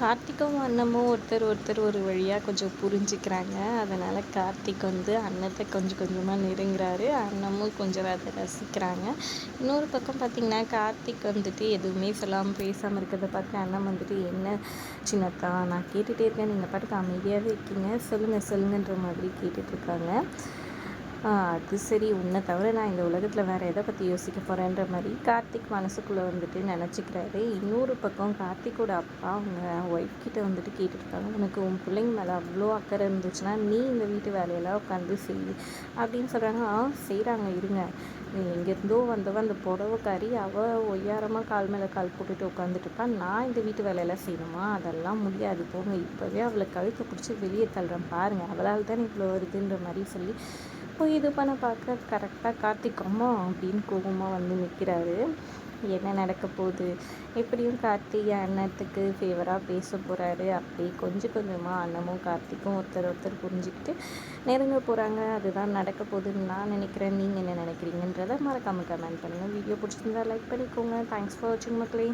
கார்த்திக்கும் அண்ணமும் ஒருத்தர் ஒருத்தர் ஒரு வழியாக கொஞ்சம் புரிஞ்சுக்கிறாங்க. அதனால் கார்த்திக் வந்து அண்ணத்தை கொஞ்சம் கொஞ்சமாக நெருங்குறாரு. அண்ணமும் கொஞ்சம் அதை ரசிக்கிறாங்க. இன்னொரு பக்கம் பார்த்திங்கன்னா கார்த்திக் வந்துட்டு எதுவுமே சொல்லாமல் பேசாமல் இருக்கிறத பார்த்து அண்ணன் வந்துட்டு என்ன சின்னத்தா நான் கேட்டுகிட்டே இருக்கேன். நீங்கள் பாட்டுக்கு அமைதியாகவே இருக்கீங்க. சொல்லுங்கள் சொல்லுங்கன்ற மாதிரி கேட்டுட்ருக்காங்க அது சரி. உன்னை தவிர நான் இந்த உலகத்தில் வேறு எதை பற்றி யோசிக்க போகிறேன்ற மாதிரி கார்த்திக் மனசுக்குள்ளே வந்துட்டு நினச்சிக்கிறாரு. இன்னொரு பக்கம் கார்த்திக்கோட அப்பா அவங்க ஒய்ஃப் கிட்ட வந்துட்டு கேட்டுருக்காங்க உனக்கு உன் பிள்ளைங்க மேலே அவ்வளோ அக்கறை இருந்துச்சுன்னா நீ இந்த வீட்டு வேலையெல்லாம் உட்காந்து செய் அப்படின்னு சொல்கிறாங்க ஆ செய்கிறாங்க இருங்க. நீ எங்கேருந்தோ வந்தவன் அந்த புடவைக்காரி அவள் ஒய்யாரமாக கால் மேலே கால் போட்டுட்டு உட்காந்துட்டு நான் இந்த வீட்டு வேலையெல்லாம் செய்யணுமா? அதெல்லாம் முடியாது. போங்க. இப்போவே அவளை கழுத்தை பிடிச்சி வெளியே தள்ளுறேன். பாருங்கள் அவளால் தான் இவ்வளோ வருதுன்ற மாதிரி சொல்லி இப்போ இது பண்ண பார்க்க கரெக்டாக கார்த்திக் அம்மா அப்படின்னு கோபமாக வந்து நிற்கிறாரு என்ன நடக்க போகுது? எப்படியும் கார்த்திக் அண்ணத்துக்கு ஃபேவராக பேச போகிறாரு அப்படி கொஞ்சம் கொஞ்சமாக அண்ணமும் கார்த்திக்கும் ஒருத்தர் ஒருத்தர் புரிஞ்சுக்கிட்டு நெருங்க போகிறாங்க அதுதான் நடக்க போகுதுன்னு நான் நினைக்கிறேன். நீங்கள் என்ன நினைக்கிறீங்கன்றதை மறக்காமல் கமெண்ட் பண்ணுங்கள் வீடியோ பிடிச்சிருந்தா லைக் பண்ணிக்கோங்க. தேங்க்ஸ் ஃபார் வாட்சிங் மக்களே.